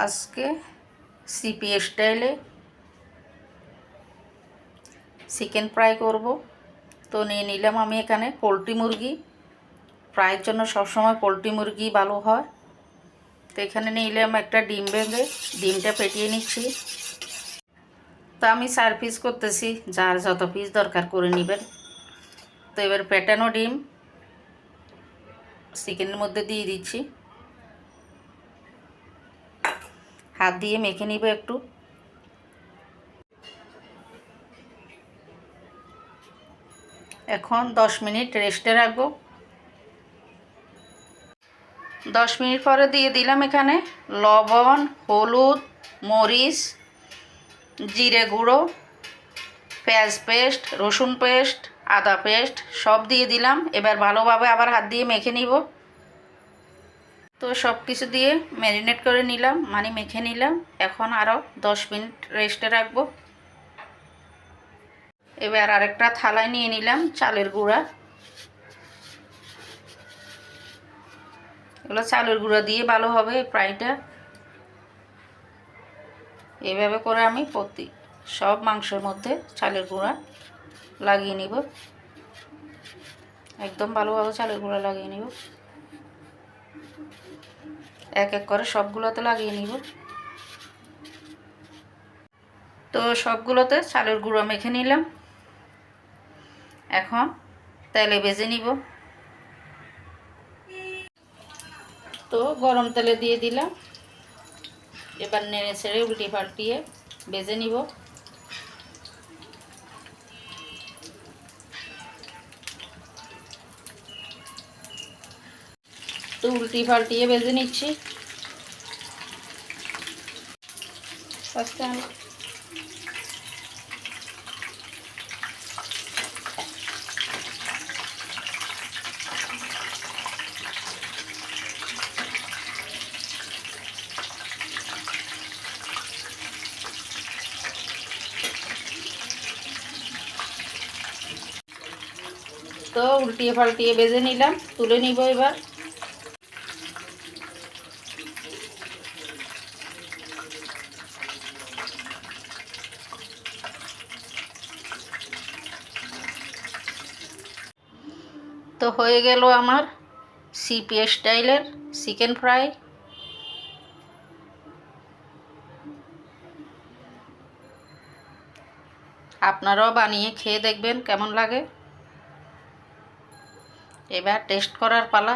আজকে সিপি স্টাইলে chicken fry করব। তো নিয়ে নিলাম আমি এখানে পোলট্রি মুরগি। ফ্রাইয়ের জন্য সবসময় পোলট্রি মুরগি ভালো হয়। তো এখানে নিলাম একটা ডিম ভেঙে, ডিমটা ফেটিয়ে নিচ্ছি। তো আমি চার পিস করতেছি, যার যত পিস দরকার করে নেবেন। তো এবার পেটানো ডিম চিকেনের মধ্যে দিয়ে দিচ্ছি। হাত দিয়ে মেখে নিব একটু। এখন দশ মিনিট রেস্টে রাখব। দশ মিনিট পরে দিয়ে দিলাম এখানে লবণ, হলুদ, মরিচ, জিরে গুঁড়ো, পেঁয়াজ পেস্ট, রসুন পেস্ট, আদা পেস্ট সব দিয়ে দিলাম। এবার ভালোভাবে আবার হাত দিয়ে মেখে নিব। তো সব কিছু দিয়ে ম্যারিনেট করে নিলাম মানে মেখে নিলাম। এখন আরও দশ মিনিট রেস্টে রাখব। এবার আরেকটা থালায় নিয়ে নিলাম চালের গুঁড়া। এগুলো চালের গুঁড়া দিয়ে ভালো হবে ফ্রাইটা। এভাবে করে আমি প্রতি সব মাংসের মধ্যে চালের গুঁড়া লাগিয়ে নিব। একদম ভালোভাবে চালের গুঁড়া লাগিয়ে নিব। এক এক করে সবগুলোতে লাগিয়ে নিব। তো সবগুলোতে চালের গুঁড়ো মেখে নিলাম। এখন তেলে বেজে নিব। তো গরম তেলে দিয়ে দিলাম। এবার নেড়ে ছেড়ে উল্টি পাল্টিয়ে বেজে নিব। তো উল্টি পাল্টিয়ে ভেজে নিচ্ছি। তো উল্টিয়ে পাল্টিয়ে বেজে নিলাম তুলে নিব এবার। তো হয়ে গেল আমার সিপি স্টাইলের চিকেন ফ্রাই। আপনারাও বানিয়ে খেয়ে দেখবেন কেমন লাগে। এবার টেস্ট করার পালা।